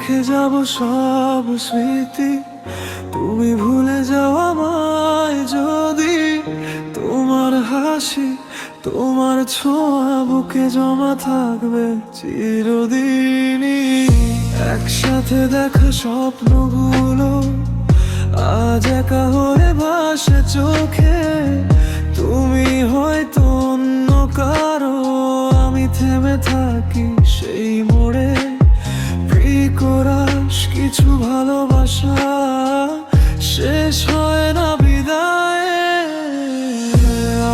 রেখে যাব সব স্মৃতি। তুমি ভুলে যাও আমায় যদি। তোমার হাসি, তোমার ছোঁয়া বুকে জমা থাকবে চিরদিনই। একসাথে দেখা স্বপ্নগুলো, আজ একা হয়ে ভাসে চোখে। থেমে থাকি সেই মোড়ে। প্রিকরাস কিছু ভালোবাসা, শেষ হয় না বিদায়।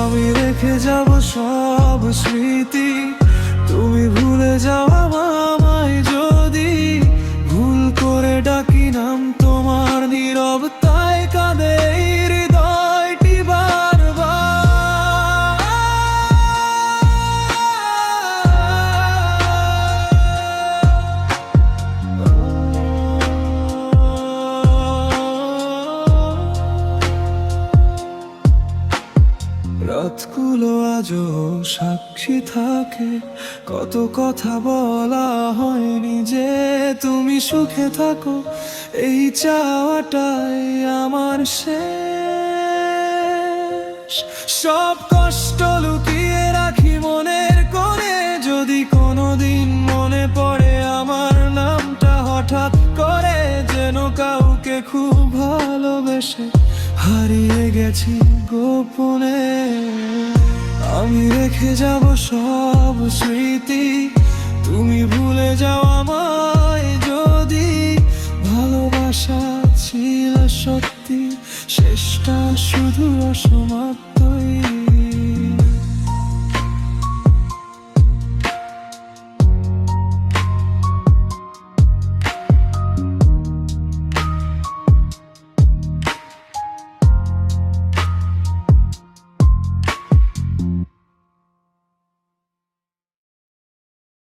আমি রেখে যাব সব স্মৃতি রাতগুলো আজও সাক্ষী থাকে। কত কথা বলা হয়নি যে তুমি সুখে থাকো। এই চাওয়াটাই আমার শেষ। সব কষ্ট লুকিয়ে রাখি মনের করে যদি কোনোদিন মনে পড়ে আমার নামটা হঠাৎ করে, যেন কাউকে খুব ভালোবেসে হারিয়ে গেছি গোপনে। আমি রেখে যাব সব স্মৃতি। তুমি ভুলে যাও আমায় যদি ভালোবাসা ছিল সত্যি। শেষটা শুধু অসমাপ্তই